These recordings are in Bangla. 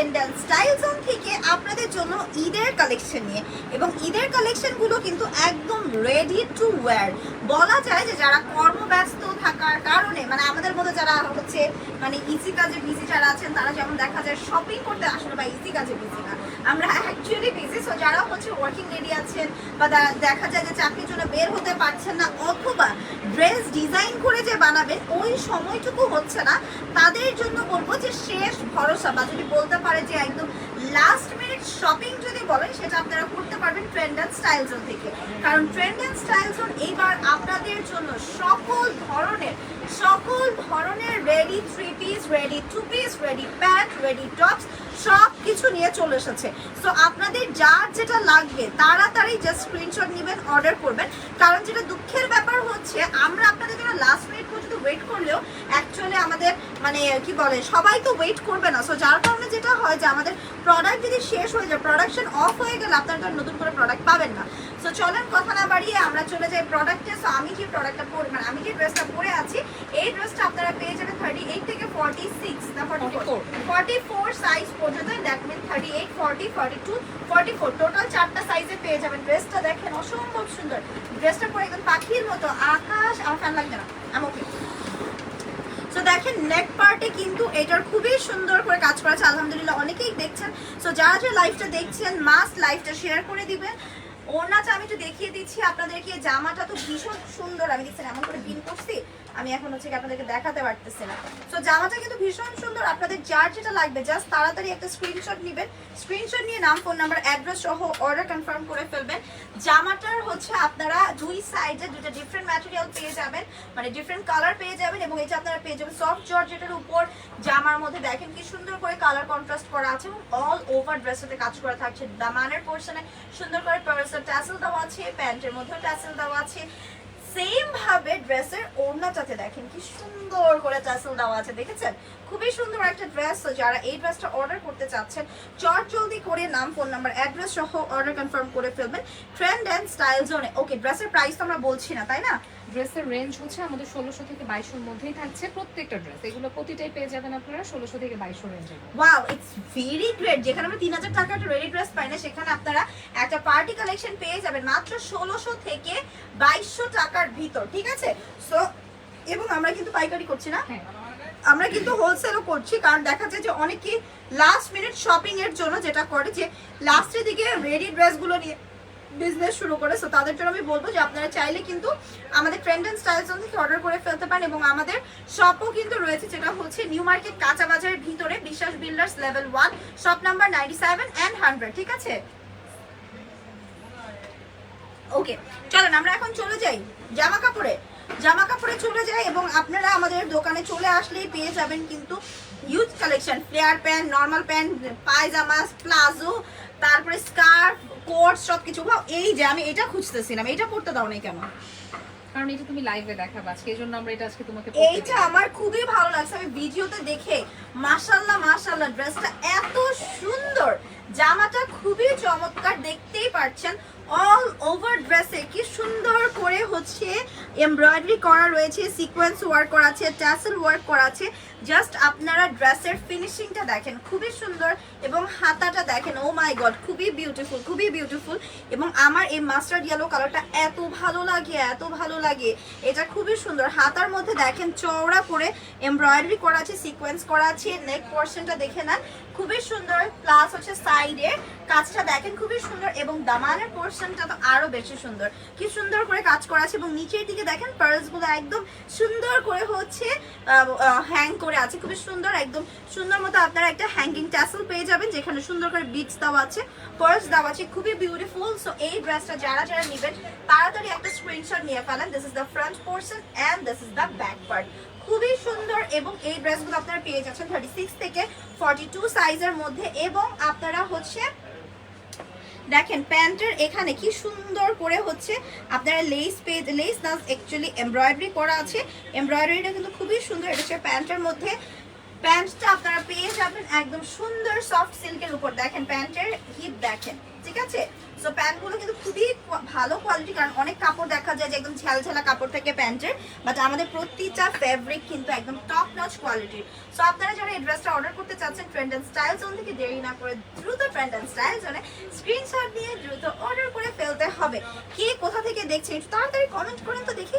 এলাম স্টাইল জোন থেকে আপনাদের জন্য ঈদের কালেকশন নিয়ে। এবং ঈদের কালেকশনগুলো কিন্তু একদম রেডি টু ওয়্যার বলা যায় যে যারা কর্মব্যস্ত থাকার কারণে মানে আমাদের মধ্যে যারা হচ্ছে মানে ইজি কাজে বিজি যারা আছেন, তারা যেমন দেখা যায় শপিং করতে আসলে বা ইজি কাজে বিজি না। আমরা অ্যাকচুয়ালি বিজি সো যারা হচ্ছে ওয়ার্কিং লেডি আছেন বা দেখা যায় যে চাকরির জন্য বের হতে পারছেন না, অথবা ড্রেস ডিজাইন করে যে বানাবেন, ওই সময়টুকু হচ্ছে না, তাদের জন্য বলব যে শেষ ভরসা বা যদি বলতে পারে যে একদম লাস্ট মিনিট শপিং বলেন, সেটা আপনারা করতে পারবেন ট্রেন্ড অ্যান্ড স্টাইল জোন থেকে। কারণ ট্রেন্ড অ্যান্ড স্টাইল জোন এইবার আপনাদের জন্য সকল ধরনের সকল ধরনের ready three piece ready two piece ready pant ready tops সব কিছু নিয়ে চলে এসেছে। সো আপনাদের যার যেটা লাগবে, তাড়াতাড়ি জাস্ট স্ক্রিনশট নেবেন অর্ডার করবেন। কারণ যেটা দুঃখের ব্যাপার হচ্ছে, আমরা আপনাদের জন্য লাস্ট মিনিট পর্যন্ত ওয়েট করলেও অ্যাকচুয়ালি আমাদের মানে কি বলে সবাই তো ওয়েট করবে না। সো যার কারণে যেটা হয় যে আমাদের প্রোডাক্ট যদি শেষ হয়ে যায় প্রোডাকশন অফ হয়ে গেলে আপনারা তো নতুন করে প্রোডাক্ট পাবেন না। সো চলেন কথা না বাড়িয়ে আমরা চলে যাই প্রোডাক্টে সো আমি যে প্রোডাক্টটা পরে মানে আমি যে ড্রেসটা পরে আছি এই ড্রেসটা আপনারা পেয়ে যাবেন থার্টি এইট থেকে ফর্টি সিক্স না forty four 44 forty four size পর্যন্ত that mean thirty eight forty forty two forty four total চারটা সাইজে পেয়ে যাবেন। ড্রেসটা দেখেন অসম্ভব সুন্দর। ড্রেসটা পরে একদম পাখির মতো। আকাশ আমার ফ্যান লাগবে না। আমি ওকে দেখেন নেক পার্টে কিন্তু এটার খুবই সুন্দর করে কাজ করা আছে আলহামদুলিল্লাহ, অনেকেই দেখছেন। সো যারা যারা লাইফটা দেখছেন মাস্ট লাইফটা শেয়ার করে দিবেন। ওনাটা আমি একটু দেখিয়ে দিচ্ছি, আপনাদেরকে জামাটা তো ভীষণ সুন্দর। আমি দেখছেন, এমন করে বিন করছি। আমি এখন হচ্ছে আপনাদেরকে দেখাতে পারতেছি না। সো জামাটা কিন্তু ভীষণ সুন্দর। আপনাদের যার যেটা লাগবে জাস্ট তাড়াতাড়ি একটা স্ক্রিনশট নেবেন। স্ক্রিনশট নিয়ে নাম ফোন নাম্বার অ্যাড্রেস সহ অর্ডার কনফার্ম করে ফেলবেন। জামাটার হচ্ছে আপনারা দুই সাইডে দুটো ডিফারেন্ট ম্যাটেরিয়াল পেয়ে যাবেন। মানে ডিফারেন্ট কালার পেয়ে যাবেন এবং এটা আপনারা পেয়ে যাবেন সফট জর্জেটের উপর। জামার মধ্যে দেখেন কি সুন্দর করে কালার কন্ট্রাস্ট করা আছে এবং অল ওভার ড্রেসটাতে কাজ করা থাকছে। দামানের পোর্শনে সুন্দর করে পার্সেল ট্যাসেল দেওয়া আছে প্যান্টের মধ্যেও ট্যাসেল দেওয়া আছে। সেম ভাবে ড্রেসের ওড়নাটাতে দেখেন, কি সুন্দর করে টাসেল দেওয়া আছে, দেখেছেন? খুবই সুন্দর একটা ড্রেস যারা এই ড্রেসটা অর্ডার করতে চাচ্ছেন চট জলদি করে নাম ফোন নাম্বার অ্যাড্রেস সহ অর্ডার কনফার্ম করে ফেলবেন। ট্রেন্ড অ্যান্ড স্টাইল জোনে ওকে ড্রেসের প্রাইস তো আমরা বলছি না, তাই না? ড্রেসের রেঞ্জ হচ্ছে আমাদের ষোলোশো থেকে বাইশের মধ্যেই থাকছে প্রত্যেকটা ড্রেস এগুলো প্রতিটাই পেয়ে যাবেন আপনারা ষোলোশো থেকে বাইশশো রেঞ্জের ওয়াও ইটস ভেরি গ্রেট যেখানে আমরা তিন হাজার টাকার রেডি ড্রেস পাই না সেখানে আপনারা একটা পার্টি কালেকশন পেয়ে যাবেন মাত্র ষোলোশো থেকে বাইশশো টাকার ভিতর ঠিক আছে? সো এবং আমরা কিন্তু পাইকারি করছি না। হ্যাঁ। আমরা কিন্তু হোলসেলও করছি কারণ দেখা যায় যে অনেকে লাস্ট মিনিট শপিং এর জন্য যেটা করে যে লাস্টের দিকে রেডি ড্রেসগুলো নিয়ে বিজনেস শুরু করে। সো তাদের জন্য আমি বলব যে আপনারা চাইলে কিন্তু আমাদের ট্রেন্ড অ্যান্ড স্টাইল জোন থেকে অর্ডার করে ফেলতে পারেন এবং আমাদের শপও কিন্তু রয়েছে, যেটা হচ্ছে নিউ মার্কেট কাঁচা বাজারের ভিতরে Biswas builders level one shop number ninety seven and hundred ঠিক আছে? ওকে চলেন, আমরা এখন চলে যাই জামা কাপড়ে জামা কাপড়ে চলে যাই এবং আপনারা আমাদের দোকানে চলে আসলেই পেয়ে যাবেন কিন্তু use collection flare pant normal pant pyjama palazzo তারপরে স্কার্ফ কোট সব কিছু ভাও এই যে আমি এটা খুঁজতেছিলাম এটা পড়তে দাও নাই কেন? কারণ এটা তুমি লাইভে দেখাবে আজকে এই জন্য আমরা এটা আজকে তোমাকে এইটা আমার খুবই ভালো লাগছে আমি ভিডিওতে দেখে মাশাআল্লাহ মাশাআল্লাহ ড্রেসটা এত সুন্দর। জামাটা খুবই চমৎকার, দেখতেই পাচ্ছেন। অল ওভার ড্রেসে কি সুন্দর করে হচ্ছে এমব্রয়ডারি করা রয়েছে সিকোয়েন্স ওয়ার্ক করা আছে ট্যাসেল ওয়ার্ক করা আছে। জাস্ট আপনারা ড্রেসের ফিনিশিংটা দেখেন, খুবই সুন্দর এবং হাতাটা দেখেন ও মাই গড খুবই বিউটিফুল খুবই বিউটিফুল এবং আমার এই মাস্টার্ড ইয়েলো কালারটা এত ভালো লাগে, এত ভালো লাগে। এটা খুবই সুন্দর। হাতার মধ্যে দেখেন, চওড়া করে এমব্রয়ডারি করা আছে সিকোয়েন্স করা আছে নেক পোর্শনটা দেখে নেন। খুবই সুন্দর প্লাস হচ্ছে সাইডে কাজটা দেখেন, খুবই সুন্দর এবং দামানের পোর্শনটা তো আরও বেশি সুন্দর। কি সুন্দর করে কাজ করা আছে এবং নিচের দিকে দেখেনগুলো একদম সুন্দর করে হচ্ছে হ্যাং করে আছে। খুবই সুন্দর, একদম সুন্দর মতো আপনারা একটা হ্যাঙ্গিং ট্যাসেল পেয়ে যাবেন, যেখানে সুন্দর করে বিটস দেওয়া আছে পার্লস দেওয়া আছে। খুবই বিউটিফুল সো এই ড্রেসটা যারা যারা নেবেন, তাড়াতাড়ি একটা স্ক্রিনশট নিয়ে ফেলেন। This is the front portion and this is the back part খুবই সুন্দর এবং এই ড্রেসগুলো আপনারা পেয়ে যাচ্ছেন থার্টি সিক্স থেকে ফর্টি টু সাইজের মধ্যে এবং আপনারা হচ্ছে দেখেন প্যান্টের এখানে কি সুন্দর করে হচ্ছে আপনারা লেস পেজ লেস না অ্যাকচুয়ালি এমব্রয়ডারি করা আছে। এমব্রয়ডারিটা কিন্তু খুবই সুন্দর, এটা হচ্ছে প্যান্টের মধ্যে। প্যান্টটা আপনারা পেয়ে যাবেন একদম সুন্দর সফট সিল্কের উপর। দেখেন প্যান্টের হিপ দেখেন, ঠিক আছে? সো প্যান্টগুলো কিন্তু খুবই ভালো কোয়ালিটি কারণ অনেক কাপড় দেখা যায় যে একদম ঝালঝালা কাপড় থাকে প্যান্টের বাট আমাদের প্রতিটা ফেব্রিক কিন্তু একদম টপ নচ কোয়ালিটির সো আপনারা যারা এই ড্রেসটা অর্ডার করতে চাচ্ছেন ট্রেন্ড অ্যান্ড স্টাইল জোন থেকে দেরি না করে দ্রুত ট্রেন্ড অ্যান্ড স্টাইল জোনে স্ক্রিনশট দিয়ে দ্রুত অর্ডার করে ফেলতে হবে। কে কোথা থেকে দেখছেন একটু তাড়াতাড়ি কমেন্ট করেন তো দেখি।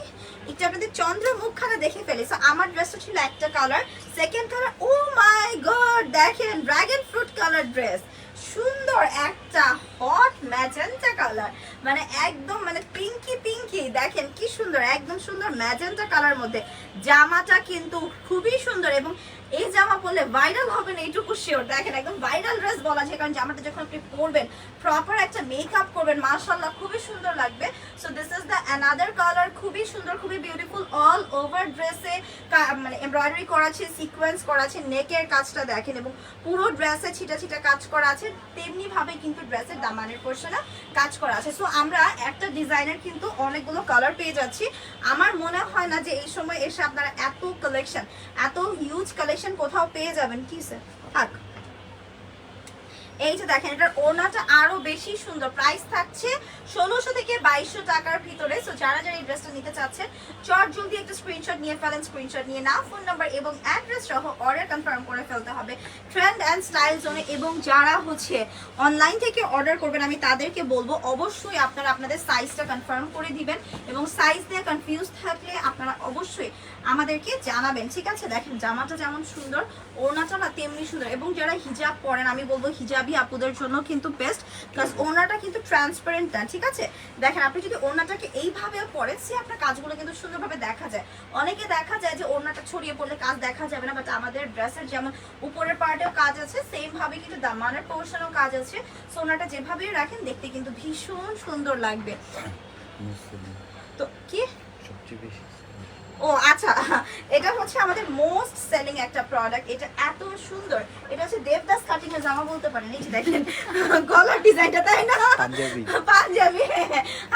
একটু আপনাদের চন্দ্র মুখখানা দেখে ফেলি। সো আমার ড্রেসটা ছিল একটা colour second colour oh my God দেখেন ড্রাগন ফ্রুট কালার ড্রেস সুন্দর একটা হট ম্যাজেন্টা কালার মানে একদম মানে পিঙ্কি পিঙ্কি দেখেন কি সুন্দর, একদম সুন্দর ম্যাজেন্টা কালার মধ্যে। জামাটা কিন্তু খুবই সুন্দর এবং এই জামা পরলে ভাইরাল হবে না এইটুকু শিওর দেখেন একদম ভাইরাল ড্রেস বলা যায়, কারণ জামাটা যখন আপনি পরবেন প্রপার একটা মেকআপ করবেন, মাশাআল্লাহ, খুবই সুন্দর লাগবে। So this is another colour খুবই সুন্দর, খুবই বিউটিফুল অল ওভার ড্রেসে মানে এমব্রয়ডারি করা আছে সিকোয়েন্স করা আছে নেকের কাজটা দেখেন এবং পুরো ড্রেসে ছিটা ছিটা কাজ করা আছে, তেমনি ভাবে কিন্তু ড্রেসের দামানের পোর্শনে কাজ করা আছে। সো আমরা একটা ডিজাইনের কিন্তু অনেকগুলো কালার পেয়ে যাচ্ছি। আমার মনে হয় না যে এই সময় এসে আপনারা এত কালেকশন এত হিউজ কালেকশন কোথাও পেয়ে যাবেন। কি স্যার থাক। এই যে দেখেন, এটার ওড়নাটা আরও বেশি সুন্দর। প্রাইস থাকছে ষোলোশো থেকে বাইশশো টাকার ভিতরে। সো যারা যারা এই ড্রেসটা নিতে চাচ্ছেন, চট জলদি একটা স্ক্রিনশট নিয়ে ফেলেন স্ক্রিনশট নিয়ে নাও। ফোন নাম্বার এবং অ্যাড্রেস সহ অর্ডার কনফার্ম করে ফেলতে হবে। ট্রেন্ড অ্যান্ড স্টাইল জোনে এবং যারা হচ্ছে অনলাইন থেকে অর্ডার করবেন, আমি তাদেরকে বলব, অবশ্যই আপনারা আপনাদের সাইজটা কনফার্ম করে দিবেন এবং সাইজ নিয়ে কনফিউজ থাকলে আপনারা অবশ্যই আমাদেরকে জানাবেন। ঠিক আছে? দেখেন, জামাটা যেমন সুন্দর, ওড়নাটা না তেমনি সুন্দর। এবং যারা হিজাব পরেন, আমি বলব হিজাবি আপুদের জন্য কিন্তু বেস্ট প্লাস ওড়নাটা কিন্তু ট্রান্সপারেন্ট না ঠিক আছে? দেখেন আপনি যদি ওড়নাটাকে এইভাবে পরেন সে আপনার কাজগুলো কিন্তু সুন্দরভাবে দেখা যায়। অনেকে দেখা যায় যে ওড়নাটা ছড়িয়ে পড়লে কাজ দেখা যাবে না বাট আমাদের ড্রেসের যেমন উপরের পার্টেও কাজ আছে সেম ভাবে কিন্তু দামানের পোর্শনেও কাজ আছে। সো ওড়নাটা যেভাবেই রাখেন দেখতে কিন্তু ভীষণ সুন্দর লাগবে। তো কি? সবচেয়ে বেশি ও আচ্ছা। এটা হচ্ছে আমাদের মোস্ট সেলিং একটা প্রোডাক্ট এটা এত সুন্দর। এটা হচ্ছে দেবদাস কাটিং এর জামা বলতে পারেন। এই যে দেখেন গলার ডিজাইনটা তাই না? পাঞ্জাবি। পাঞ্জাবি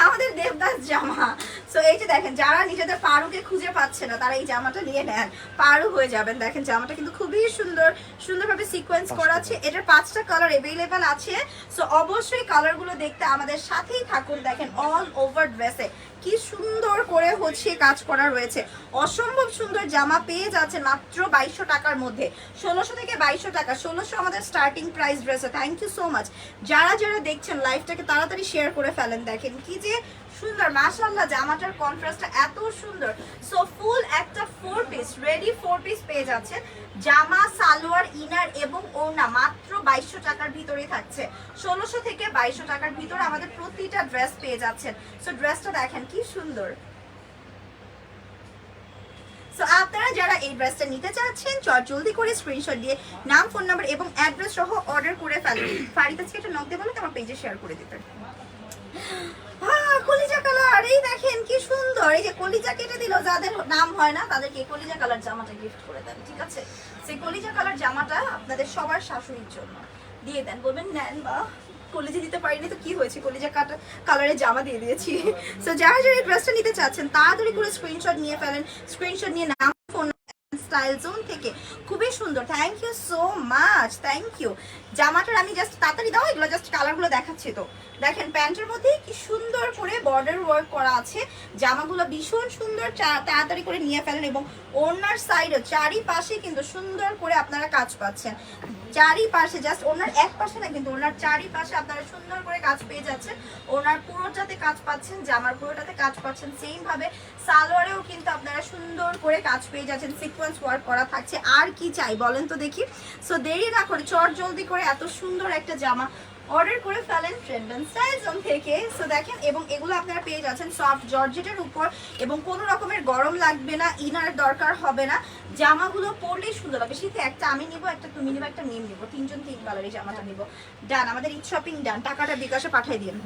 আমাদের দেবদাস জামা। সো এই যে দেখেন যারা নিজেদের পারুকে খুঁজে পাচ্ছে না তারা এই জামাটা নিয়ে নেন। পারু হয়ে যাবেন। দেখেন জামাটা কিন্তু খুবই সুন্দর সুন্দরভাবে সিকোয়েন্স করা আছে এটার পাঁচটা কালার অ্যাভেলেবেল আছে। সো অবশ্যই কালারগুলো দেখতে আমাদের সাথেই থাকুন। দেখেন অল ওভার ড্রেসে কি সুন্দর করে হচ্ছে কাজ করা রয়েছে। অসম্ভব সুন্দর জামা পেয়ে যাচ্ছে মাত্র বাইশশো টাকার মধ্যে। ষোলোশো থেকে বাইশশো টাকা, ষোলোশো আমাদের স্টার্টিং প্রাইস ড্রেসে থ্যাংক ইউ সো মাচ যারা যারা দেখছেন লাইভটাকে তাড়াতাড়ি শেয়ার করে ফেলেন, দেখেন কি যে সুন্দর। মাশাআল্লাহ, জামাটার কন্ট্রাস্টটা এত সুন্দর। সো ফুল একটা four piece ready four piece পেয়ে যাচ্ছেন। জামা, সালোয়ার ইনার এবং ওড়না মাত্র বাইশশো টাকার ভিতরেই থাকছে। ষোলোশো থেকে বাইশশো টাকার ভিতরে আমাদের প্রতিটা ড্রেস পেয়ে যাচ্ছেন। সো ড্রেসটা দেখেন কি সুন্দর। সো আপনারা যারা এই ড্রেসটা নিতে চাচ্ছেন, চট জলদি করে স্ক্রিনশট দিয়ে নাম ফোন নাম্বার এবং অ্যাড্রেস সহ অর্ডার করে ফেলুন ফারিদ আজকে একটা নক দিয়ে বলে আমার পেজে শেয়ার করে দিতে। কলিজা কালার এই দেখেন কি সুন্দর। এই যে কলিজা কেটে দিল, যাদের নাম হয় না, তাদেরকে কলিজা কালার জামাটা গিফট করে দেন, ঠিক আছে? সেই কলিজা কালার জামাটা আপনাদের সবার শাশুড়ির জন্য। দিয়ে দেন, বলবেন, নেন বা কলিজা দিতে পারিনি, তো কি হয়েছে? কলিজা কাটা কালারের জামা দিয়ে দিয়েছি। সো যারা যারা ড্রেসটা নিতে চাচ্ছেন, তাড়াতাড়ি করে স্ক্রিনশট নিয়ে ফেলেন। স্ক্রিনশট নিয়ে নাম ফোন স্টাইল জোন থেকে। খুবই সুন্দর। Thank you so much thank you জামাটার আমি জাস্ট তাড়াতাড়ি দাও, এগুলো জাস্ট কালারগুলো দেখাচ্ছি তো। দেখেন, প্যান্টের মধ্যে কি সুন্দর করে বর্ডার ওয়ার্ক করা আছে। জামাগুলো ভীষণ সুন্দর তাড়াতাড়ি করে নিয়ে ফেলেন এবং ওনার সাইডে চারিপাশে কিন্তু সুন্দর করে আপনারা কাজ পাচ্ছেন। চারিপাশে জাস্ট ওনার এক পাশে না, কিন্তু ওনার চারিপাশে আপনারা সুন্দর করে কাজ পেয়ে যাচ্ছেন। ওনার পুরোটাতে কাজ পাচ্ছেন, জামার পুরোটাতে কাজ পাচ্ছেন। সেম ভাবে সালোয়ারেও কিন্তু আপনারা সুন্দর করে কাজ পেয়ে যাচ্ছেন। সিকোয়েন্স ওয়ার্ক করা থাকছে। আর কি চাই বলেন তো দেখি। সো দেরি না করে চট জলদি করে এত সুন্দর একটা জামা অর্ডার করে ফেলেন ট্রেন্ড অ্যান্ড স্টাইল জোন থেকে। সো দেখেন, এবং এগুলো আপনারা পেয়ে যাচ্ছেন সফট জর্জেটের উপর, এবং কোনো রকমের গরম লাগবে না ইনার দরকার হবে না। জামাগুলো পরলেই সুন্দর হবে শীতে একটা আমি নিব, একটা তুমি নিবো, একটা মিম নিবো। তিনজন তিন কালারের জামাটা নিব। ডান আমাদের ইট শপিং ডান টাকাটা বিকাশে পাঠিয়ে দিন।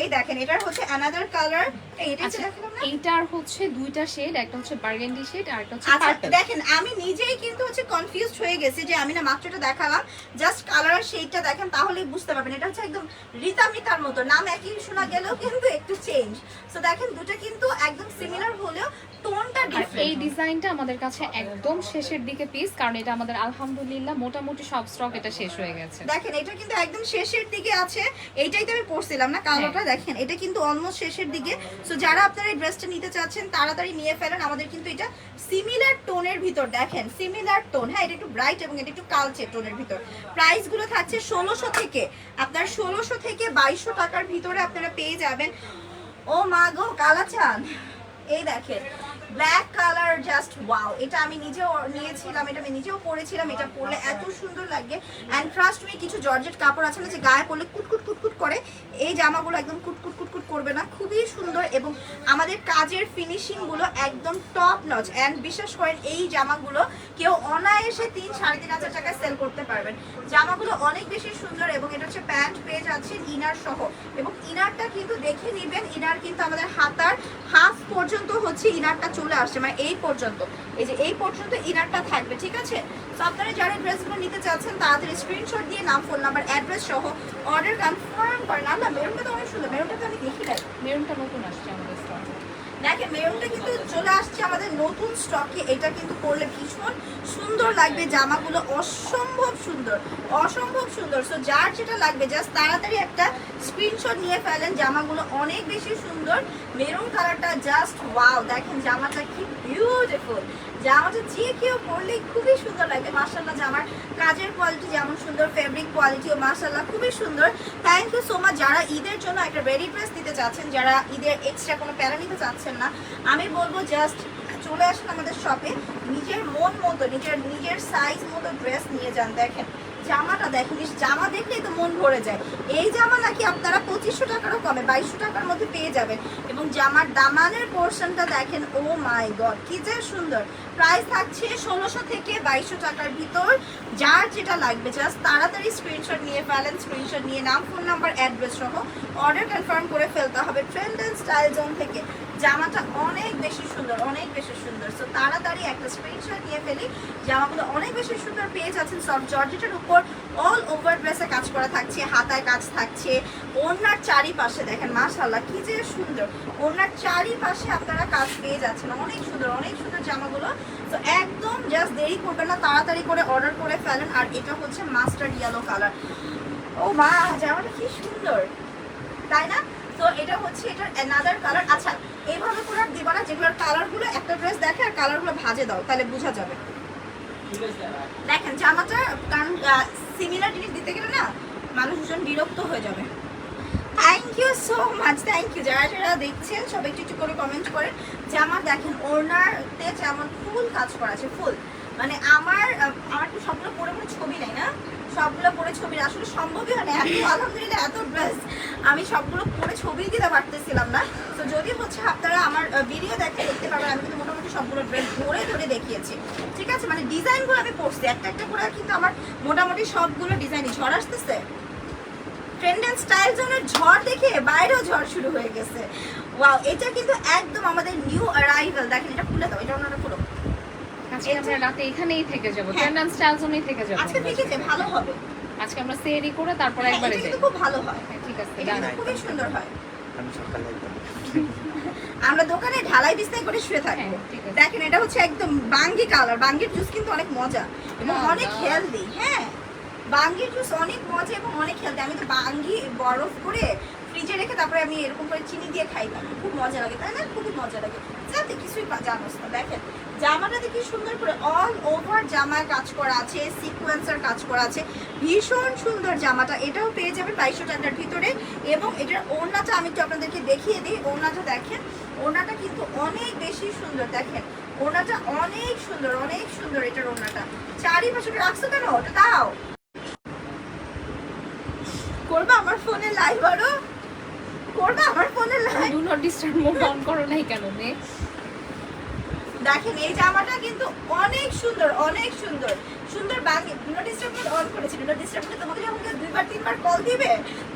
এই দেখেন এটার হচ্ছে অ্যানাদার কালার এটা আচ্ছা না এইটার হচ্ছে দুইটা শেড একটা হচ্ছে বার্গেন্ডি শেড আর একটা হচ্ছে আচ্ছা দেখেন আমি নিজেই কিন্তু হচ্ছে কনফিউজড হয়ে গেছি যে আমি না মাত্র এটা দেখালাম। জাস্ট কালার আর শেডটা দেখেন তাহলেই বুঝতে পারবেন। এটা হচ্ছে একদম রিতা মিতার মতো। নাম একই শোনা গেলেও কিন্তু একটু চেঞ্জ সো দেখেন দুটো কিন্তু একদম সিমিলার হলেও টোনটা এই ডিজাইনটা আমাদের কাছে একদম শেষের দিকে পিস কারণ এটা আমাদের আলহামদুলিল্লাহ মোটামুটি সব স্টক এটা শেষ হয়ে গেছে। দেখেন এটা কিন্তু একদম শেষের দিকে আছে। এইটাই তো আমি পড়ছিলাম না কালোটা হ্যাঁ। দেখেন এটা কিন্তু অলমোস্ট শেষের দিকে। সো যারা আপনারা এই ড্রেসটা নিতে চাচ্ছেন তাড়াতাড়ি নিয়ে ফেলেন। আমাদের কিন্তু এটা সিমিলার টোনের ভিতর দেখেন সিমিলার টোন হ্যাঁ এটা একটু ব্রাইট এবং এটা একটু কালচে টোনের ভিতর। প্রাইসগুলো থাকছে ষোলোশো থেকে আপনার ষোলোশো থেকে বাইশশো টাকার ভিতরে আপনারা পেয়ে যাবেন। ও মা গো কালাচান। এই দেখেন ব্ল্যাক কালার জাস্ট ওয়াও এটা আমি নিজেও নিয়েছিলাম, এটা আমি নিজেও পরেছিলাম, এটা পরলে এত সুন্দর লাগে। অ্যান্ড ট্রাস্ট মি কিছু জর্জেট কাপড় আছে না যে গায়ে পরলে কুটকুট কুটকুট করে, এই জামাগুলো একদম কুটকুট কুটকুট করবে না। খুবই সুন্দর এবং আমাদের কাজের ফিনিশিংগুলো একদম টপ নচ অ্যান্ড বিশেষ করেন, এই জামাগুলো কেউ অনায়াসে তিন সাড়ে তিন হাজার টাকায় সেল করতে পারবেন। জামাগুলো অনেক বেশি সুন্দর এবং এটা হচ্ছে প্যান্ট পেয়ে যাচ্ছেন ইনার সহ। এবং ইনারটা কিন্তু দেখে নিবেন, ইনার কিন্তু আমাদের হাতার হাফ পর্যন্ত হচ্ছে ইনারটা চলে আসছে মানে এই পর্যন্ত। এই যে এই পর্যন্ত ইনারটা থাকবে, ঠিক আছে? তো আপনারা যারা ড্রেসগুলো নিতে চাচ্ছেন তাদের স্ক্রিনশট দিয়ে নাম ফোন নাম্বার অ্যাড্রেস সহ অর্ডার কনফার্ম করেন আল্লাহ মেরুনটা তো অনেক সুন্দর। মেরুনটা তো আমি দেখি নাই। মেরুনটা নতুন আসছে আমাদের। দেখেন মেরুনটা কিন্তু চলে আসছে আমাদের নতুন স্টকে এটা কিন্তু পরলে ভীষণ সুন্দর লাগবে, জামাগুলো অসম্ভব সুন্দর অসম্ভব সুন্দর। সো যার যেটা লাগবে জাস্ট তাড়াতাড়ি একটা স্ক্রিনশট নিয়ে ফেলেন, জামাগুলো অনেক বেশি সুন্দর। মেরুন কালারটা জাস্ট ওয়াও দেখেন জামাটা কি বিউটিফুল জামাটা যে কেউ পরলেই খুবই সুন্দর লাগে। মার্শাল্লাহ জামার কাজের কোয়ালিটি যেমন সুন্দর ফেব্রিক কোয়ালিটিও মার্শাল্লাহ খুবই সুন্দর। থ্যাংক ইউ সো মাচ যারা ঈদের জন্য একটা রেডি ড্রেস দিতে চাচ্ছেন, যারা ঈদের এক্সট্রা কোনো প্যারা নিতে চাচ্ছেন না, আমি বলব জাস্ট চলে আসুন আমাদের শপে নিজের মন মতো, নিজের নিজের সাইজ মতো ড্রেস নিয়ে যান, দেখেন। জামাটা ইস, জামা দেখলেই তো মন ভরে যায়। এই জামা নাকি আপনারা পঁচিশশো টাকারও কমে বাইশশো টাকার মধ্যে পেয়ে যাবেন। এবং জামার দামানের পোর্শনটা দেখেন ও মাই গড কি যে সুন্দর। প্রাইস থাকছে ষোলোশো থেকে বাইশশো টাকার ভিতর। যার যেটা লাগবে জাস্ট তাড়াতাড়ি স্ক্রিনশট নিয়ে ফেলেন স্ক্রিনশট নিয়ে নাম ফোন নাম্বার অ্যাড্রেস সহ অর্ডার কনফার্ম করে ফেলতে হবে। ট্রেন্ড অ্যান্ড স্টাইল জোন থেকে। জামাটা অনেক বেশি সুন্দর, অনেক বেশি সুন্দর। সো তাড়াতাড়ি একটা স্ক্রিনশট নিয়ে ফেলি। জামাগুলো অনেক বেশি সুন্দর পেয়ে যাচ্ছেন। সফট জর্জেটের উপর অল ওভার ড্রেসে কাজ করা থাকছে, হাতায় কাজ থাকছে। ওনার চারিপাশে দেখেন মাশাল্লাহ কি যে সুন্দর। ওনার চারিপাশে আপনারা কাজ পেয়ে যাচ্ছেন। অনেক সুন্দর অনেক সুন্দর জামাগুলো। তো একদম জাস্ট দেরি করবেন না, তাড়াতাড়ি করে অর্ডার করে ফেলেন। আর এটা হচ্ছে মাস্টার্ড ইয়েলো কালার ও মা, জামাটা কি সুন্দর। তাই না? তো এটা হচ্ছে এটার অ্যানাদার কালার আচ্ছা এইভাবে করে আর দিবা না যেগুলোর কালারগুলো একটা ড্রেস দেখে আর কালারগুলো ভাজে দাও তাহলে বোঝা যাবে। দেখেন জামাটা কারণ সিমিলার জিনিস দিতে গেলে না মানুষজন বিরক্ত হয়ে যাবে। Thank you so much thank you যারা যারা দেখছেন সবাই একটু একটু করে কমেন্ট করেন জামা দেখেন ওনারতে যেমন ফুল কাজ করা আছে ফুল। মানে আমার আমার তো সবগুলো পরে কোনো ছবি নেই না? সবগুলো পরে ছবি আসলে সম্ভবই হয় না। এত, আলহামদুলিল্লাহ, এত ড্রেস আমি সবগুলো পরে ছবি দিতে পারতেছিলাম না। তো যদি হচ্ছে আপনারা আমার ভিডিও দেখে দেখতে পারবেন আমি কিন্তু মোটামুটি সবগুলো ড্রেস ধরে ধরে দেখিয়েছি। ঠিক আছে? মানে ডিজাইনগুলো আমি পড়ছি একটা একটা করে কিন্তু আমার মোটামুটি সবগুলো ডিজাইনই ঝড় আসতেছে। ট্রেন্ড অ্যান্ড স্টাইল জোনের ঝড় দেখে বাইরেও ঝড় শুরু হয়ে গেছে। ওয়াও এটা কিন্তু একদম আমাদের নিউ অ্যারাইভাল দেখেন, এটা খুলে দাও। এটা খুলো আজকে আমরা রাতে এখানেই থেকে যাব অ্যান্ড স্টাইল জোনেই থেকে যাব আজকে আমরা। দেখেছে ভালো হবে। আজকে আমরা সেরি করে তারপর হ্যাঁ, একবারে যাই। খুব ভালো হয়। হ্যাঁ, ঠিক আছে খুবই সুন্দর হয়। আমি সকালে আমরা দোকানে ঢালাই বিছনাই করে শুয়ে থাকব। হ্যাঁ, ঠিক আছে। দেখেন এটা হচ্ছে একদম বাঙ্গি কালার। বাঙ্গির জুস কিন্তু অনেক মজা এবং। অনেক হেলদি হ্যাঁ। বাঙ্গির জুস অনেক মজা এবং অনেক হেলদি আমি তো বাঙ্গি বরফ করে ফ্রিজে রেখে তারপরে আমি এরকম করে চিনি দিয়ে খাইতাম খুব মজা লাগে তাই না? খুবই মজা লাগে। যাতে কিছুই জানোস না দেখেন। জামাটাতে কি সুন্দর করে অল ওভার জামায় কাজ করা আছে সিকোয়েন্সের কাজ করা আছে। ভীষণ সুন্দর জামাটা এটাও পেয়ে যাবেন বাইশশো টাকার ভিতরে। এবং এটার ওড়নাটা আমি একটু আপনাদেরকে দেখিয়ে দিই ওড়নাটা দেখেন। ওড়নাটা কিন্তু অনেক বেশি সুন্দর দেখেন। ওড়নাটা অনেক সুন্দর অনেক সুন্দর এটার ওড়নাটা। চারিপাশে রাখছো কেন? ওটা দাও। করবে আমার ফোনে লাইভ আরও? করবে আমার ফোনে live do not disturb mode on করো নাই কেন নে? দেখেন, এই জামাটা কিন্তু অনেক সুন্দর অনেক সুন্দর। সুন্দর ব্যাগ নোটিস ডিস্টার্ব অন করেছি নোটিস ডিস্টার্ব তোমাকে যখন দুইবার, তিনবার কল দিবে,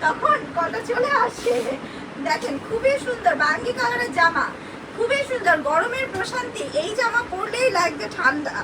তখন কলটা চলে আসে। দেখেন, খুবই সুন্দর, বাঙ্গি কালারের জামা, খুবই সুন্দর, গরমের প্রশান্তি, এই জামা পরলেই লাগবে ঠান্ডা।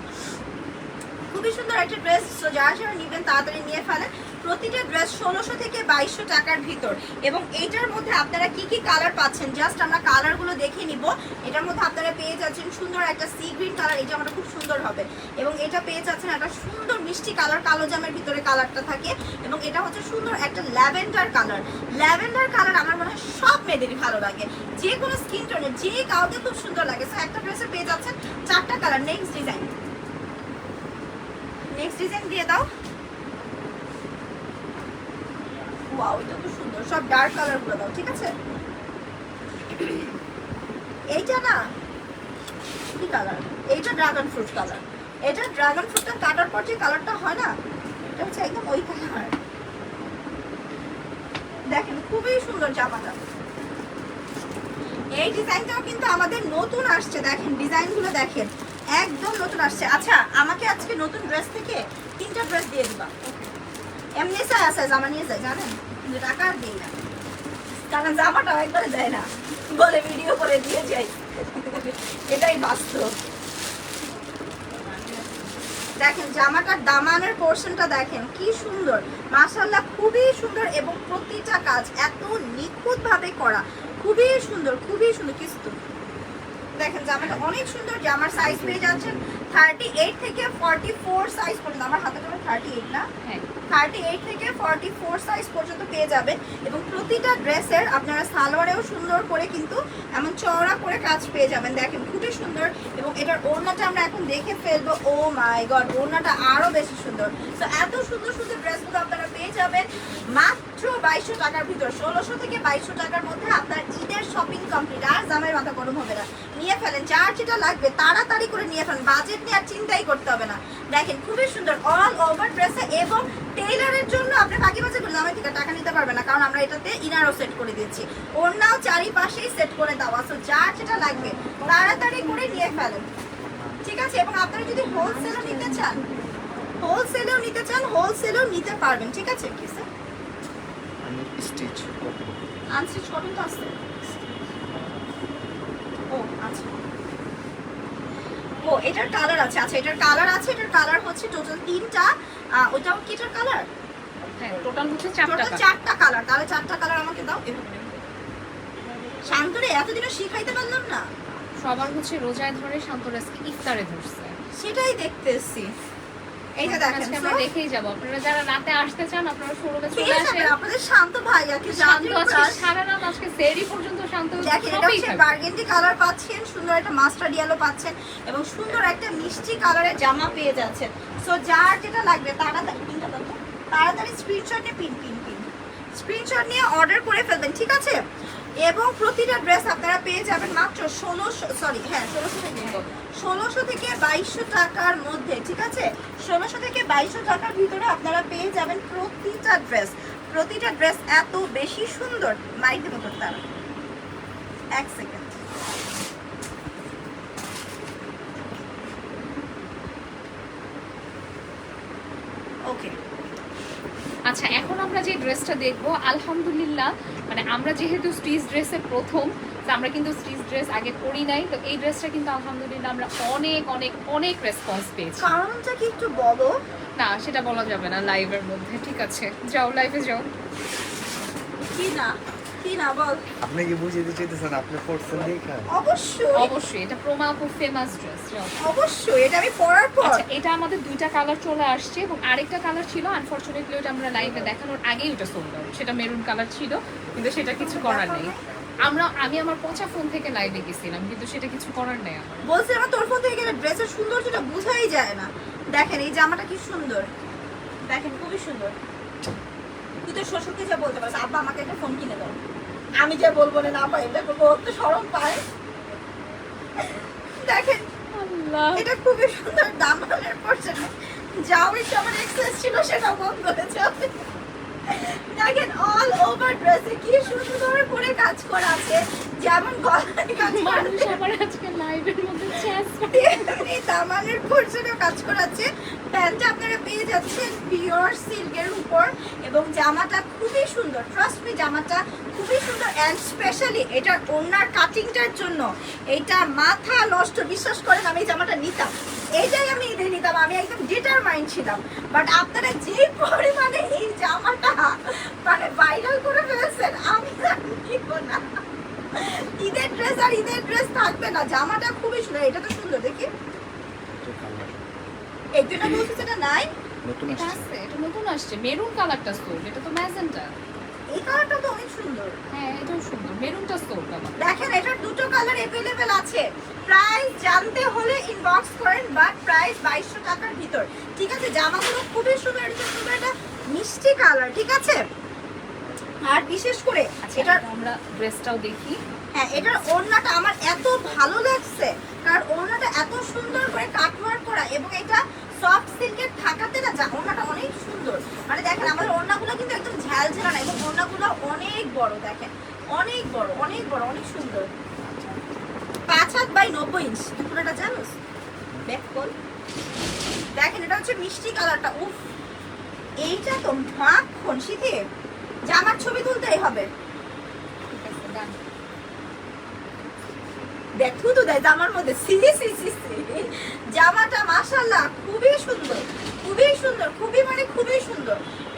খুবই সুন্দর একটা ড্রেস সো যারা যারা নেবেন, তাড়াতাড়ি নিয়ে ফেলেন। প্রতিটা ড্রেস ষোলোশো থেকে বাইশশো টাকার ভিতর। এবং এইটার মধ্যে আপনারা কি কি কালার পাচ্ছেন? জাস্ট আমরা কালারগুলো দেখে নিব। এটার মধ্যে আপনারা পেয়ে যাচ্ছেন সুন্দর একটা সি গ্রিন কালার এই জামাটা খুব সুন্দর হবে। এবং এটা পেয়ে যাচ্ছেন একটা সুন্দর মিষ্টি কালার কালো জামের ভিতরে কালারটা থাকে। এবং এটা হচ্ছে সুন্দর একটা ল্যাভেন্ডার কালার ল্যাভেন্ডার কালার আমার মনে হয় সব মেয়েদেরই ভালো লাগে। যে কোনো স্কিন টোনে যে কাউকে খুব সুন্দর লাগে। সো একটা ড্রেসে পেয়ে যাচ্ছেন চারটা colour next design next design দিয়ে দাও। ওয়াও, এটা সুন্দর। সব ডার্ক কালার দাও, ঠিক আছে? এইটা না, কি কালার এইটা ড্রাগন ফ্রুট কালার এটা ড্রাগন ফ্রুটটা কাটার পর যে কালারটা হয় না, এটা হচ্ছে একদম ওই কালার দেখেন, খুবই সুন্দর জামাটা। এই ডিজাইনটাও কিন্তু আমাদের নতুন আসছে, দেখেন, ডিজাইনগুলো দেখেন। একদম নতুন আসছে। আচ্ছা আমাকে আজকে নতুন ড্রেস থেকে তিনটা ড্রেস দিয়ে দিবা। এমনি চাই আছে জামা নিয়ে যায়, জানেন? কিন্তু টাকা আর দিই না। কারণ জামাটা একবারে দেয় না। বলে ভিডিও করে দিয়ে যাই। এটাই বাস্তব। দেখেন, জামাটার দামানের পোর্শনটা দেখেন, কি সুন্দর। মাশাল্লাহ খুবই সুন্দর এবং প্রতিটা কাজ এত নিখুঁত ভাবে করা। খুবই সুন্দর খুবই সুন্দর কিছু দেখেন, জামাটা অনেক সুন্দর জামার সাইজ পেয়ে যাচ্ছেন। থার্টি এইট থেকে ফর্টি ফোর সাইজ পর্যন্ত আমার হাতে থার্টি এইট না? হ্যাঁ। থার্টি এইট থেকে ফর্টি ফোর সাইজ পর্যন্ত পেয়ে যাবেন এবং প্রতিটা ড্রেসের আপনারা সালোয়ারেও সুন্দর করে কিন্তু এমন চওড়া করে কাজ পেয়ে যাবেন। দেখেন খুবই সুন্দর এবং এটার ওড়নাটা আমরা এখন দেখে ফেলব। ও মাই গড ওড়নাটা আরও বেশি সুন্দর। তো এত সুন্দর সুন্দর ড্রেসগুলো আপনারা পেয়ে যাবেন মাত্র বাইশশো টাকার ভিতর। ষোলোশো থেকে বাইশশো টাকার মধ্যে আপনার ঈদের শপিং কমপ্লিট আর জামের মাথা গরম হবে না। নিয়ে ফেলেন যার যেটা লাগবে তাড়াতাড়ি করে নিয়ে ফেলেন। বাজেট নিয়ে আর চিন্তাই করতে হবে না। দেখেন খুবই সুন্দর অল ওভার ড্রেসে এবং টেইলারের জন্য আপনি বাকি বাজে করলে আমার থেকে টাকা নিতে পারবেন না কারণ আমরা এটাতে ইনারও সেট করে দিচ্ছি ওড়নাও চারিপাশেই সেট করে দেওয়া সো যার যেটা লাগবে তাড়াতাড়ি করে নিয়ে ফেলেন। ঠিক আছে? এবং আপনারা যদি হোলসেলও নিতে চান হোলসেলেও নিতে চান হোলসেলেও নিতে পারবেন। ঠিক আছে? কি স্যার স্টিচ আনস্টিচ কটন তো আছে। ও আচ্ছা। ও এটার কালার আছে। আচ্ছা এটার কালার আছে এটার কালার হচ্ছে টোটাল তিনটা। ওটাও কি এটার কালার হ্যাঁ টোটাল হচ্ছে চারটা চারটা কালার তাহলে চারটা কালার আমাকে দাও এভাবে। শান্তরে এতদিনও শিখাইতে পারলাম না। সবার হচ্ছে রোজায় ধরে শান্তরে ইফতারে ধরছে। সেটাই দেখতেছি। এইটা দেখেন আজকে আমরা দেখেই যাব। আপনারা যারা রাতে আসতে চান আপনারা ষোলোটা চলে আসেন। আপনাদের শান্ত ভাই আর শান্ত জাতীয় সারা রাত আজকে সেরি পর্যন্ত শান্ত দেখেন এটা হচ্ছে বার্গেন্ডি কালার পাচ্ছেন সুন্দর একটা মাস্টার্ড ইয়েলো পাচ্ছেন এবং সুন্দর একটা মিষ্টি কালারের জামা পেয়ে যাচ্ছেন। সো যার যেটা লাগবে তাড়াতাড়ি পিনটা দাও তো। তাড়াতাড়ি স্ক্রিনশট নিয়ে পিন পিন পিন স্ক্রিনশট নিয়ে অর্ডার করে ফেলবেন ঠিক আছে? এবং প্রতিটা ড্রেস আপনারা পেয়ে যাবেন মাত্র ষোলোশো সরি হ্যাঁ ষোলোশো থেকে ষোলোশো থেকে বাইশশো টাকার মধ্যে, ঠিক আছে? ষোলোশো থেকে বাইশশো টাকার ভিতরে আপনারা পেয়ে যাবেন প্রতিটা ড্রেস। প্রতিটা ড্রেস এত বেশি সুন্দর, মাইকে মতো তারা এক সেকেন্ড। ওকে আচ্ছা এখন আমরা যে ড্রেসটা দেখব, আলহামদুলিল্লাহ মানে আমরা যেহেতু স্টিচ ড্রেসের প্রথম তো আমরা কিন্তু স্টিচ ড্রেস আগে করি নাই। তো এই ড্রেসটা কিন্তু আলহামদুলিল্লাহ আমরা অনেক অনেক অনেক রেসপন্স পেয়েছি। কারণটা কি একটু বলো? না সেটা বলা যাবে না লাইভের মধ্যে ঠিক আছে। যাও লাইভে যাও। কি না? কি না বল। আপনি কি বুঝিয়ে দিতে চাইতেছেন? আপনি পড়ছেন দেখা অবশ্যই। অবশ্যই এটা প্রমাপুর ফেমাস ড্রেস অবশ্যই এটা আমি পরার পর। আচ্ছা এটা আমাদের দুইটা কালার চলে আসছে এবং আরেকটা কালার ছিল আনফরচুনেটলি ওটা আমরা লাইভে দেখানোর আগেই ওটা সোল্ড আউট সেটা মেরুন কালার ছিল কিন্তু সেটা কিছু করার নেই। আমরা আমি আমার পচা ফোন থেকে লাইভে গেছিলাম কিন্তু সেটা কিছু করার নেই আমার। বলছি আমার তোর ফোন থেকে গেলে ড্রেসের সৌন্দর্যটা বোঝাই যায় না। দেখেন এই জামাটা কি সুন্দর। দেখেন খুবই সুন্দর। তুই তো শ্বশুরকে যা বলতে পারিস আব্বা আমাকে একটা ফোন কিনে দাও। আমি যা বলব না না পাই দেখো ও তো সরম পায়। দেখেন এটা খুবই সুন্দর দাম হলের পড়ছে যাও একটু আমার এক্সেস ছিল সেটা বন্ধ হয়ে যাবে। দেখেন অল ওভার ড্রেসে কি সুন্দর করে কাজ করা আছে। যেমন মানুষ আবার আজকে লাইভের মধ্যে দামানের পোর্শনেও কাজ করাচ্ছে। প্যান্টটা আপনারা পেয়ে যাচ্ছেন পিওর সিল্কের উপর এবং জামাটা খুবই সুন্দর। ট্রাস্ট মি জামাটা খুবই সুন্দর অ্যান্ড স্পেশালি এটার ওনার কাটিংটার জন্য। এটা মাথা নষ্ট বিশ্বাস করেন আমি জামাটা নিতাম। এইটাই আমি ঈদে নিতাম আমি একদম ডিটারমাইন্ড ছিলাম। বাট আপনারা যে পরিমাণে এই জামাটা মানে ভাইরাল করে ফেলেছেন আমি না। ঈদের ড্রেস আর ঈদের ড্রেস থাকবে না জামাটা খুবই সুন্দর এটা তো সুন্দর দেখি এই দুটো বলছি সেটা নাই নতুন এটা আসছে আছে এটা নতুন আসছে মেরুন কালারটা সোল এটা তো ম্যাজেন্টা এই কালারটা তো অনেক সুন্দর হ্যাঁ এটাও সুন্দর মেরুনটা সোল আমার দেখেন এটার দুটো কালার अवेलेबल আছে প্রাইস জানতে হলে ইনবক্স করেন বাট প্রাইস বাইশশো টাকার ভিতর ঠিক আছে জামাগুলো খুবই সুন্দর এটা সুন্দর একটা মিষ্টি কালার ঠিক আছে আর বিশেষ করে আচ্ছা এটা আমরা ড্রেসটাও দেখি। হ্যাঁ এটার ওড়নাটা আমার এত ভালো লাগছে কারণ ওড়নাটা এত সুন্দর করে কাটওয়ার্ক করা এবং এটা সফট সিল্কের থাকাতে না যা ওড়নাটা অনেক সুন্দর। মানে দেখেন আমাদের ওড়নাগুলো কিন্তু একদম ঝালঝালা না এবং ওড়নাগুলো অনেক বড় দেখেন। অনেক বড় অনেক বড় অনেক সুন্দর। পাঁচ হাত বাই নব্বই ইঞ্চ। পুরোটা জানোস? দেখ বল দেখেন এটা হচ্ছে মিষ্টি কালারটা। উফ। এইটা তো মাখন শীতে জামার ছবি তুলতেই হবে। দেখো তো দেয় জামার মধ্যে। সি সি সি জামাটা মাশাল্লাহ খুবই সুন্দর খুবই সুন্দর, খুবই মানে খুবই সুন্দর।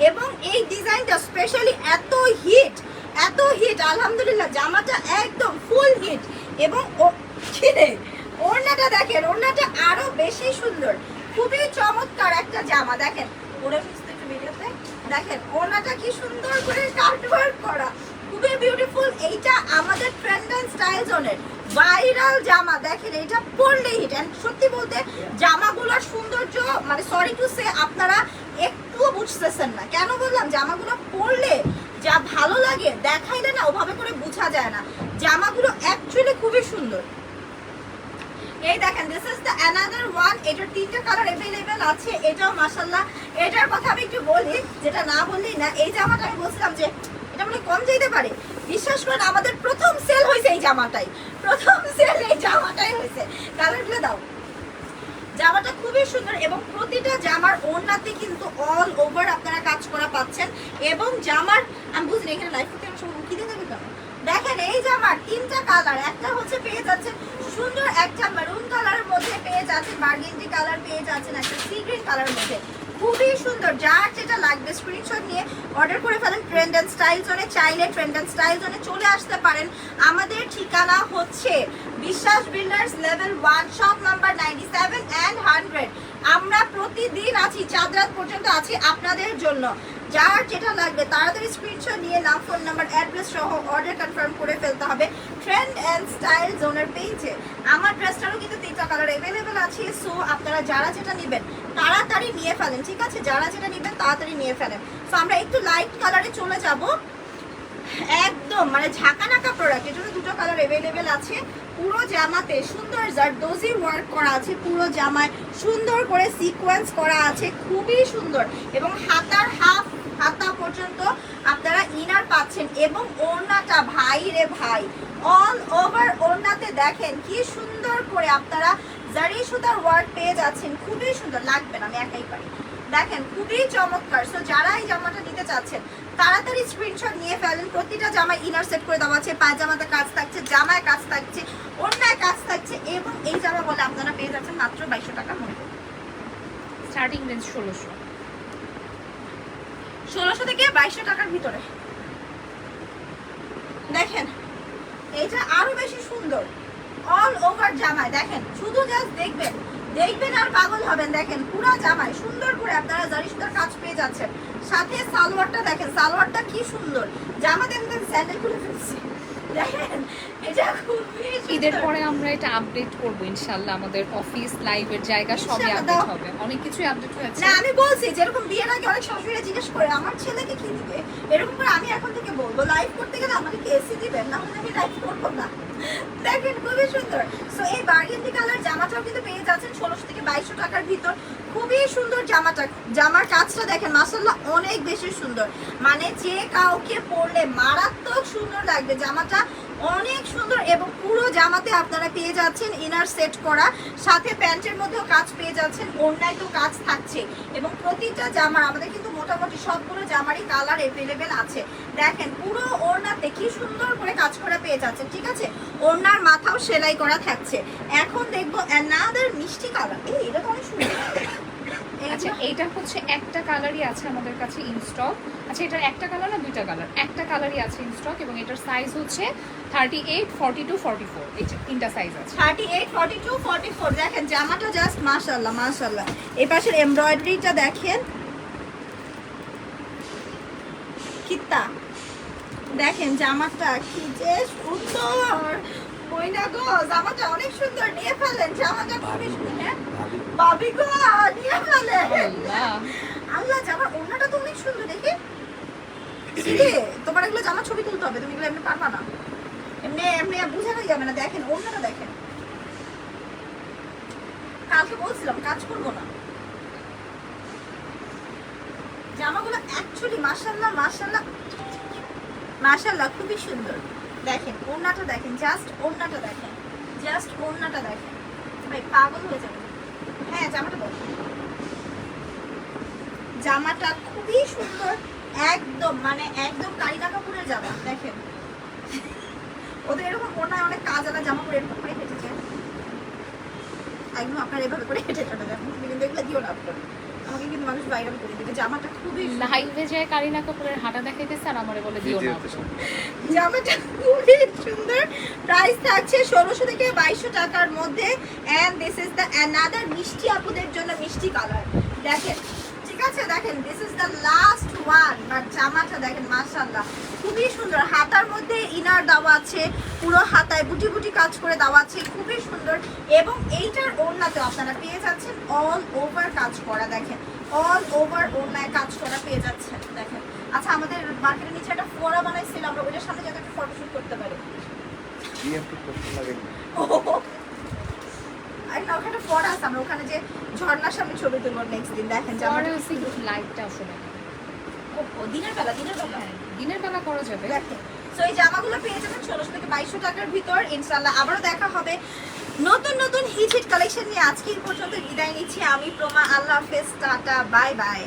এবং এই ডিজাইনটা স্পেশালি এত হিট এত হিট, আলহামদুলিল্লাহ, জামাটা একদম ফুল হিট। এবং ও খিরে ওড়নাটা দেখেন, ওড়নাটা আরও বেশি সুন্দর। খুবই চমৎকার একটা জামা, দেখেন। ওরে দেখেন ওড়নাটা কি সুন্দর করে কাটওয়ার্ক করা। খুবই বিউটিফুল এইটা আমাদের ট্রেন্ড অ্যান্ড স্টাইল জোনের। ভাইরাল জামা, দেখেন এটা পরলে হিট এন্ড সত্যি বলতে, জামাগুলোর সৌন্দর্য মানে সরি টু সে আপনারা একটুও বুঝতেছেন না। কেন বললাম? জামাগুলো পরলে যা ভালো লাগে, দেখাইলে না, ওভাবে করে বোঝা যায় না। জামাগুলো অ্যাকচুয়ালি খুবই সুন্দর। এই দেখেন this is the another one এটার তিনটা কালার অ্যাভেলেবেল আছে। এটাও মাসাল্লাহ এটার কথা আমি একটু বলি, যেটা না বললেই না, এই জামাটা আমি বলছিলাম যে, এটা মানে কম যেতে পারে। বিশ্বাস করেন, আমাদের প্রথম সেল হয়েছে এই জামাটাই। প্রথম সেল এই জামাটাই হয়েছে। কালারগুলো দাও। জামাটা খুবই সুন্দর এবং প্রতিটা জামার ওড়নাতে কিন্তু অল ওভার আপনারা কাজ করা পাচ্ছেন। এবং জামার, আমি বুঝলি এখানে লাইফ করতে আমি সব উঠি দেখাবেন দেখেন এই জামার তিনটা কালার একটা হচ্ছে পেয়ে যাচ্ছেন সুন্দর, একটা মেরুন কালারের মধ্যে পেয়ে যাচ্ছেন বার্গেন্ডি কালার পেয়ে যাচ্ছেন একটা সি গ্রিন কালারের মধ্যে। খুবই সুন্দর, যার যেটা লাগবে স্ক্রিনশট নিয়ে অর্ডার করে ফেলেন ট্রেন্ড অ্যান্ড স্টাইল জোনে চাইলে ট্রেন্ড অ্যান্ড স্টাইল জোনে চলে আসতে পারেন। আমাদের ঠিকানা হচ্ছে Biswas builders level one shop number ninety seven and hundred আমরা প্রতিদিন আছি চাঁদ রাত পর্যন্ত আছি আপনাদের জন্য। যার যেটা লাগবে, তাড়াতাড়ি স্ক্রিনশট নিয়ে নাম ফোন নাম্বার অ্যাড্রেস সহ অর্ডার কনফার্ম করে ফেলতে হবে ট্রেন্ড অ্যান্ড স্টাইল জোনের পেজে আমার ড্রেসটারও কিন্তু তিনটা কালার অ্যাভেলেবেল আছে সো আপনারা যারা যেটা নেবেন, তাড়াতাড়ি নিয়ে ফেলেন, ঠিক আছে? যারা যেটা নেবেন, তাড়াতাড়ি নিয়ে ফেলেন। সো আমরা একটু লাইট কালারে চলে যাব। একদম মানে ঝাঁকা নাকা প্রোডাক্টের জন্য দুটো কালার অ্যাভেলেবেল আছে। পুরো জামাতে সুন্দর জারদোজি ওয়ার্ক করা আছে, পুরো জামায় সুন্দর করে সিকোয়েন্স করা আছে, খুবই সুন্দর। এবং হাতার হাফ হাতা পর্যন্ত আপনারা ইনার পাচ্ছেন এবং ওড়নাটা ভাই রে ভাই। অল ওভার ওড়নাতে দেখেন কি সুন্দর করে আপনারা জারি সুতার ওয়ার্ক পেয়ে যাচ্ছেন। খুবই সুন্দর, লাগবে না, আমি একাই পারি। দেখেন, খুবই চমৎকার। সো যারা এই জামাটা নিতে চাচ্ছেন, তাড়াতাড়ি স্ক্রিনশট নিয়ে ফেলেন। প্রতিটা জামায় ইনার সেট করে দেওয়া আছে। পায়জামাতে কাজ থাকছে, জামায় কাজ থাকছে অন্যায় কাজ থাকছে এবং এই জামা বলে আপনারা পেয়ে যাচ্ছেন মাত্র বাইশশো টাকার মধ্যে স্টার্টিং রেঞ্জ ষোলোশো। ষোলোশো থেকে বাইশশো টাকার ভিতরে। দেখেন, এইটা আরও বেশি সুন্দর। অল ওভার জামায় দেখেন, শুধু জাস্ট দেখবেন। দেখবেন আর পাগল হবেন, দেখেন, পুরো জামায় সুন্দর করে আপনারা জারি সুতার কাজ পেয়ে যাচ্ছেন। সাথে সালোয়ারটা, দেখেন, সালোয়ারটা কি সুন্দর। জামা দেখবেন, স্যান্ডেল খুলে ফেলছি। দেখেন ঈদের পরে আমরা এটা আপডেট করব ইনশাল্লাহ আমাদের অফিস লাইভের জায়গা সবই আপডেট হবে। অনেক কিছুই আপডেট হয়েছে। না আমি বলছি যেরকম বিয়ের আগে অনেক শাশুড়িরা জিজ্ঞেস করে আমার ছেলেকে কি দিবে? এরকম করে আমি এখন থেকে বলব লাইভ করতে গেলে আমাকে কি এসি দিবেন? না হলে আমি লাইভ করব না। দেখেন খুবই সুন্দর। সো এই বার্গেন্ডি কালার জামাটাও কিন্তু পেয়ে যাচ্ছেন ষোলোশো থেকে বাইশশো টাকার ভিতর। খুবই সুন্দর জামাটা। জামার কাজটা দেখেন মাসাল্লাহ অনেক বেশি সুন্দর। মানে যে কাউকে পরলে মারাত্মক সুন্দর লাগবে জামাটা। অনেক সুন্দর এবং পুরো জামাতে আপনারা পেয়ে যাচ্ছেন ইনার সেট করা। সাথে প্যান্টের মধ্যেও কাজ পেয়ে যাচ্ছেন অন্যায় তো কাজ থাকছে। এবং প্রতিটা জামার, আমাদের কিন্তু মোটামুটি সবগুলো জামারই কালার এভেলেবেল আছে। দেখেন, পুরো ওড়নাতে কি সুন্দর করে কাজ করা পেয়ে যাচ্ছেন, ঠিক আছে? ওড়নার মাথাও সেলাই করা থাকছে। এখন দেখব অ্যানাদার মিষ্টি কালার এটা তো অনেক সুন্দর। আচ্ছা এইটা হচ্ছে একটা কালারই আছে আমাদের কাছে ইন স্টক আচ্ছা এটার একটা কালার না দুইটা কালার একটা কালারই আছে ইন স্টক এবং এটার সাইজ হচ্ছে thirty eight forty two forty four এই তিনটা সাইজ আছে। Thirty eight forty two forty four দেখেন, জামাটা জাস্ট মাশাল্লাহ মাশাল্লাহ এই পাশের এমব্রয়ডারিটা দেখেন। কিত্তা দেখেন, জামাটা কি যে সুন্দর। মইনা গো জামাটা অনেক সুন্দর নিয়ে ফেলেন জামাটা খুবই সুন্দর। হ্যাঁ? বাবি গো নিয়ে ফেলেন। আল্লাহ। জামার ওড়নাটা তো অনেক সুন্দর দেখি। সিরে, তোমার এগুলো জামা ছবি তুলতে হবে তুমি এগুলো এমনি পারবা না। এমনি এমনি বুঝানোই যাবে না দেখেন ওড়নাটা দেখেন। কালকে বলছিলাম কাজ করব না। জামাগুলো অ্যাকচুয়ালি মাশাল্লাহ মাশাল্লাহ মাশাল্লাহ খুবই সুন্দর। দেখেন, ওড়নাটা দেখেন জাস্ট ওড়নাটা দেখেন জাস্ট ওড়নাটা দেখেন। ভাই, পাগল হয়ে যাবে। হ্যাঁ জামাটা দেখেন জামাটা খুবই সুন্দর, একদম মানে একদম কারিনা কাপুরের জামা, দেখেন। ওদের এরকম ওনায় অনেক কাজ আলা জামা পরে এরকম করে হেঁটেছে। একদম আপনার এভাবে করে হেঁটে চলে কিন্তু এগুলো দিও না আপনার। আমাকে কিন্তু মানুষ ভাইরাল করে দেবে। জামাটা খুবই। লাইভে যায় কারিনা কাপুরের হাঁটা দেখাইতেছে আর আমারে বলে দিও না। জামাটা খুবই সুন্দর। প্রাইস থাকছে ষোলোশো থেকে বাইশশো টাকার মধ্যে। And this is the another মিষ্টি আপুদের জন্য মিষ্টি কালার দেখেন ঠিক আছে? দেখেন this is the last one but জামাটা দেখেন মাশাল্লাহ খুবই সুন্দর। হাতার মধ্যে ইনার দেওয়া আছে পুরো হাতায় বুটি বুটি কাজ করে দেওয়া আছে খুবই সুন্দর। এবং এইটার ওড়নাতেও আপনারা পেয়ে যাচ্ছেন অল ওভার কাজ করা দেখেন। অল ওভার ওড়নায় কাজ করা পেয়ে যাচ্ছেন দেখেন। আচ্ছা আমাদের মার্কেটের নিচে একটা ফোড়া বানাইছিলাম আমরা ওইটার সামনে যাতে একটা ফটোশুট করতে পারি। ওখানে ফোড়া আছে আমরা ওখানে যে ঝর্ণার সামনে ছবি তুলবো নেক্সট দিন দেখেন যে লাইভটা আসলে দিনের বেলা দিনের বেলা। হ্যাঁ, দিনের বেলা করা যাবে। তো এই জামাগুলো পেয়ে যাবেন ষোলোশো থেকে বাইশশো টাকার ভিতর ইনশাল্লাহ আবারও দেখা হবে। নতুন নতুন হিট হিট কালেকশন নিয়ে আজকে পর্যন্ত বিদায় নিচ্ছি আমি, প্রমা, আল্লাহ হাফেজ, টাটা বাই বাই